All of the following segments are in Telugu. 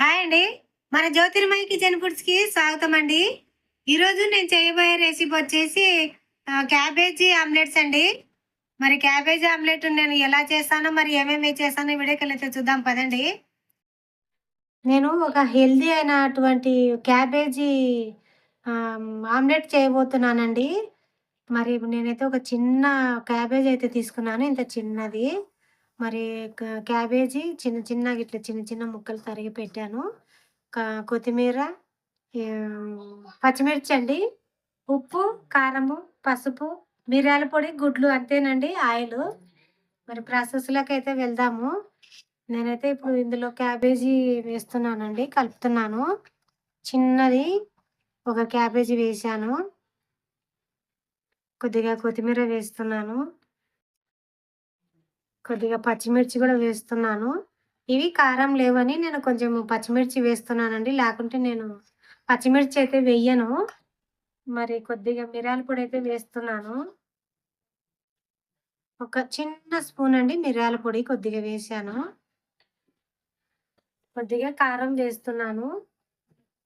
హాయ్ అండి. మన జ్యోతిర్మయ కిచెన్ ఫుడ్స్కి స్వాగతం అండి ఈరోజు నేను చేయబోయే రెసిపీ వచ్చేసి క్యాబేజీ ఆమ్లెట్స్ అండి. మరి క్యాబేజీ ఆమ్లెట్ నేను ఎలా చేస్తానో మరి ఏమేమి చేస్తానో ఈ చూద్దాం పదండి. నేను ఒక హెల్దీ అయినటువంటి క్యాబేజీ ఆమ్లెట్ చేయబోతున్నానండి. మరి నేనైతే ఒక చిన్న క్యాబేజీ అయితే తీసుకున్నాను ఇంత చిన్నది. మరి క- క్యాబేజీ చిన్న చిన్న ఇట్లా చిన్న చిన్న ముక్కలు తరిగి పెట్టాను. కొత్తిమీర పచ్చిమిర్చి అండి ఉప్పు కారము పసుపు మిరియాల పొడి గుడ్లు అంతేనండి ఆయిల్. మరి ప్రాసెస్లోకి అయితే వెళ్దాము. నేనైతే ఇప్పుడు ఇందులో క్యాబేజీ వేస్తున్నానండి కలుపుతున్నాను. చిన్నది ఒక క్యాబేజీ వేసాను కొద్దిగా కొత్తిమీర వేస్తున్నాను. కొద్దిగా పచ్చిమిర్చి కూడా వేస్తున్నాను. ఇవి కారం లేవని నేను కొంచెం పచ్చిమిర్చి వేస్తున్నానండి. లేకుంటే నేను పచ్చిమిర్చి అయితే వెయ్యను మరి కొద్దిగా మిరియాల పొడి అయితే వేస్తున్నాను. ఒక చిన్న స్పూన్ అండి మిరియాల పొడి కొద్దిగా వేసాను. కొద్దిగా కారం వేస్తున్నాను.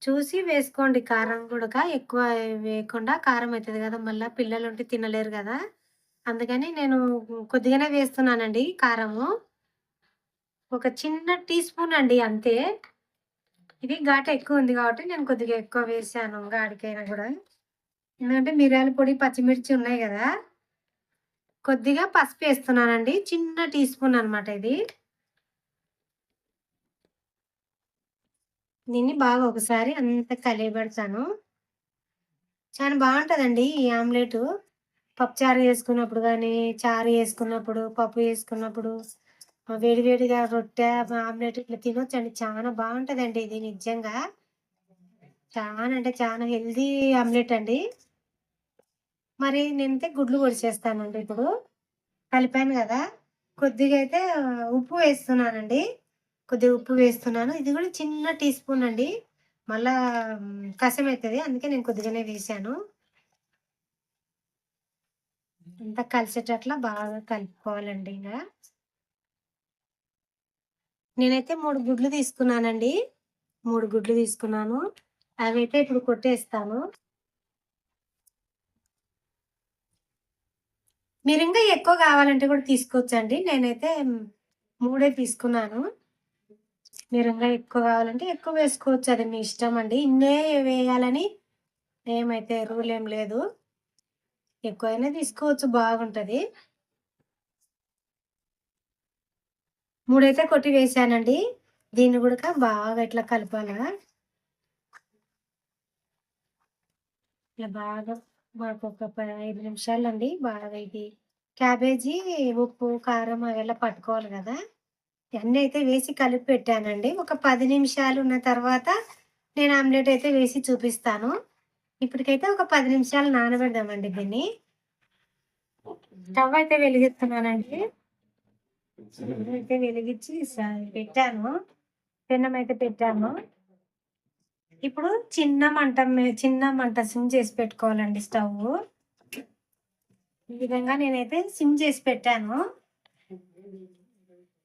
చూసి వేసుకోండి. కారం కూడా ఎక్కువ వేయకుండా కారం అవుతుంది కదా మళ్ళీ పిల్లలు ఉంటే తినలేరు కదా. అందుకని నేను కొద్దిగానే వేస్తున్నానండి కారము. ఒక చిన్న టీ స్పూన్ అండి అంతే. ఇది ఘాట ఎక్కువ ఉంది కాబట్టి నేను కొద్దిగా ఎక్కువ వేసాను గాడికైనా కూడా. ఎందుకంటే మిరియాల పొడి పచ్చిమిర్చి ఉన్నాయి కదా. కొద్దిగా పసుపు వేస్తున్నానండి. చిన్న టీ స్పూన్ అనమాట ఇది. దీన్ని బాగా ఒకసారి అంత కలియబెడతాను చాలా బాగుంటుందండి ఈ ఆమ్లెట్. పప్పుచారు చేసుకున్నప్పుడు కానీ చారు చేసుకున్నప్పుడు పప్పు చేసుకున్నప్పుడు వేడివేడిగా రొట్టె ఆమ్లెట్ ఇట్లా తినొచ్చండి. చాలా బాగుంటుందండి ఇది నిజంగా. చాలా అంటే చాలా హెల్దీ ఆమ్లెట్ అండి. మరి నేనైతే గుడ్లు పొడిచేస్తానండి ఇప్పుడు. కలిపాను కదా. కొద్దిగా అయితే ఉప్పు వేస్తున్నానండి. కొద్దిగా ఉప్పు వేస్తున్నాను. ఇది కూడా చిన్న టీ స్పూన్ అండి. మళ్ళా మ్, కసం అవుతుంది అందుకే నేను కొద్దిగానే వేసాను అంతా కలిసేటట్లా బాగా కలుపుకోవాలండి ఇంకా నేనైతే మూడు గుడ్లు తీసుకున్నానండి. మూడు గుడ్లు తీసుకున్నాను. అవి అయితే ఇప్పుడు కొట్టేస్తాను. మీరు ఇంకా ఎక్కువ కావాలంటే కూడా తీసుకోవచ్చండి. నేనైతే మూడే తీసుకున్నాను. మీరు ఇంకా ఎక్కువ కావాలంటే ఎక్కువ వేసుకోవచ్చు. అది మీ ఇష్టం అండి. ఇన్నే వేయాలని ఏమైతే రూల్ ఏం లేదు. ఎక్కువైనా తీసుకోవచ్చు బాగుంటుంది. మూడైతే కొట్టి వేసానండి. దీన్ని కూడా బాగా ఇట్లా కలపాలి. ఇలా బాగా మాకు ఒక ఐదు నిమిషాలు అండి బాగా ఇది క్యాబేజీ ఉప్పు కారం అలా పట్టుకోవాలి కదా. ఇవన్నీ అయితే వేసి కలిపి పెట్టానండి. ఒక పది నిమిషాలు ఉన్న తర్వాత నేను ఆమ్లెట్ అయితే వేసి చూపిస్తాను. ఇప్పటికైతే ఒక పది నిమిషాలు నానబెడదామండి దీన్ని. స్టవ్ అయితే వెలిగిస్తున్నానండి. అయితే వెలిగించి పెట్టాను. పెన్నం అయితే పెట్టాను. ఇప్పుడు చిన్న మంట చిన్న మంట సిమ్ చేసి పెట్టుకోవాలండి స్టవ్ ఈ విధంగా నేనైతే సిమ్ చేసి పెట్టాను.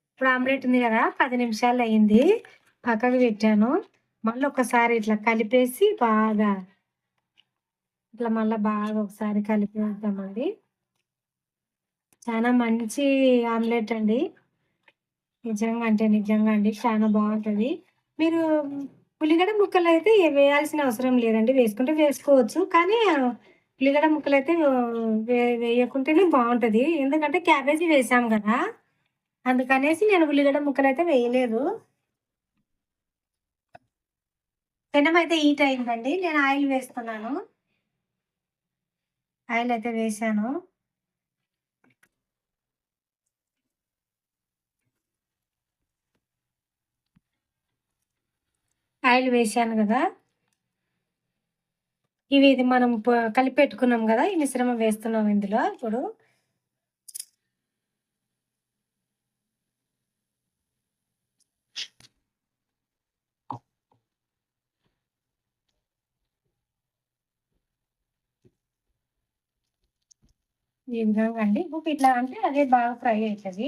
ఇప్పుడు ఆమ్లెట్ ఉంది కదా పది నిమిషాలు అయ్యింది. పక్కకు పెట్టాను. మళ్ళీ ఒకసారి ఇట్లా కలిపేసి బాగా ఇట్లా మళ్ళీ బాగా ఒకసారి కలిపి వేద్దామండి. చాలా మంచి ఆమ్లెట్ అండి. నిజంగా అంటే నిజంగా అండి చాలా బాగుంటుంది. మీరు ఉల్లిగడ్డ ముక్కలు అయితే వేయాల్సిన అవసరం లేదండి వేసుకుంటే వేసుకోవచ్చు. కానీ ఉల్లిగడ్డ ముక్కలు అయితే వే వేయకుంటేనే బాగుంటుంది. ఎందుకంటే క్యాబేజీ వేసాం కదా అందుకనేసి నేను ఉల్లిగడ్డ ముక్కలు అయితే వేయలేదు. పెనం అయితే హీట్ అయిందండి నేను ఆయిల్ వేస్తున్నాను. ఆయిల్ అయితే వేసాను. ఆయిల్ వేసాను కదా. ఇవి ఇది మనం కలిపెట్టుకున్నాం కలిపి పెట్టుకున్నాం కదా ఈ మిశ్రమం వేస్తున్నాం ఇందులో ఇప్పుడు. ఈ విధంగా అండి ఇప్పుడు ఇట్లా అంటే అదే బాగా ఫ్రై అవుతుంది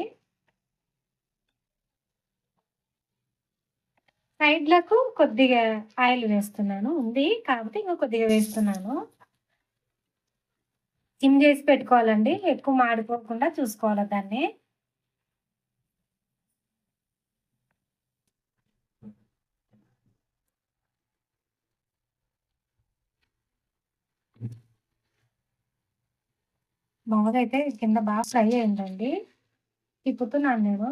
సైడ్‌లకు కొద్దిగా ఆయిల్ వేస్తున్నాను. ఉంది కాబట్టి ఇంకా కొద్దిగా వేస్తున్నాను. సిమ్ చేసి పెట్టుకోవాలండి. ఎక్కువ మాడిపోకుండా చూసుకోవాలి దాన్ని. బాగా అయితే కింద బాగా ఫ్రై అయిందండి. తిప్పుతున్నాను నేను.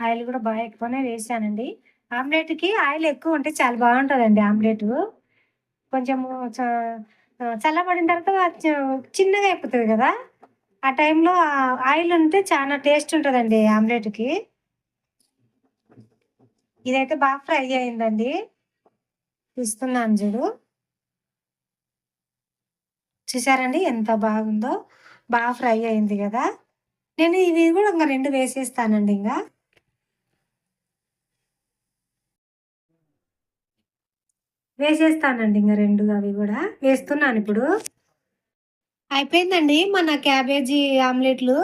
ఆయిల్ కూడా బాగా ఎక్కువనే వేసానండి. ఆమ్లెట్‌కి ఆయిల్ ఎక్కువ ఉంటే చాలా బాగుంటుందండి ఆమ్లెట్ కొంచెము చల్లబడిన తర్వాత చిన్నగా అయిపోతుంది కదా! ఆ టైంలో ఆయిల్ ఉంటే చాలా టేస్ట్ ఉంటుందండి ఆమ్లెట్‌కి. ఇదైతే బాగా ఫ్రై అయిందండి. ఇస్తున్నాను చూడు. చూసారండి ఎంత బాగుందో? బాగా ఫ్రై అయింది కదా నేను ఇవి కూడా ఇంకా రెండు వేసేస్తానండి ఇంకా వేసేస్తానండి ఇంకా రెండు అవి కూడా వేస్తున్నాను ఇప్పుడు అయిపోయిందండి మన క్యాబేజీ ఆమ్లెట్‌లు.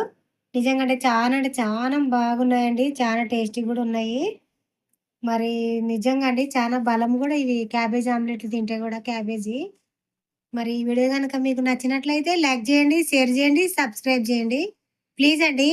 నిజంగా అంటే చాలా అంటే చాలా బాగున్నాయండి. చాలా టేస్టీ కూడా ఉన్నాయి. మరి నిజంగా అండి చాలా బలం కూడా ఇవి క్యాబేజీ ఆమ్లెట్‌లు తింటే కూడా క్యాబేజీ. మరి ఈ వీడియో కనుక మీకు నచ్చినట్లయితే లైక్ చేయండి షేర్ చేయండి సబ్స్క్రైబ్ చేయండి ప్లీజ్ అండి.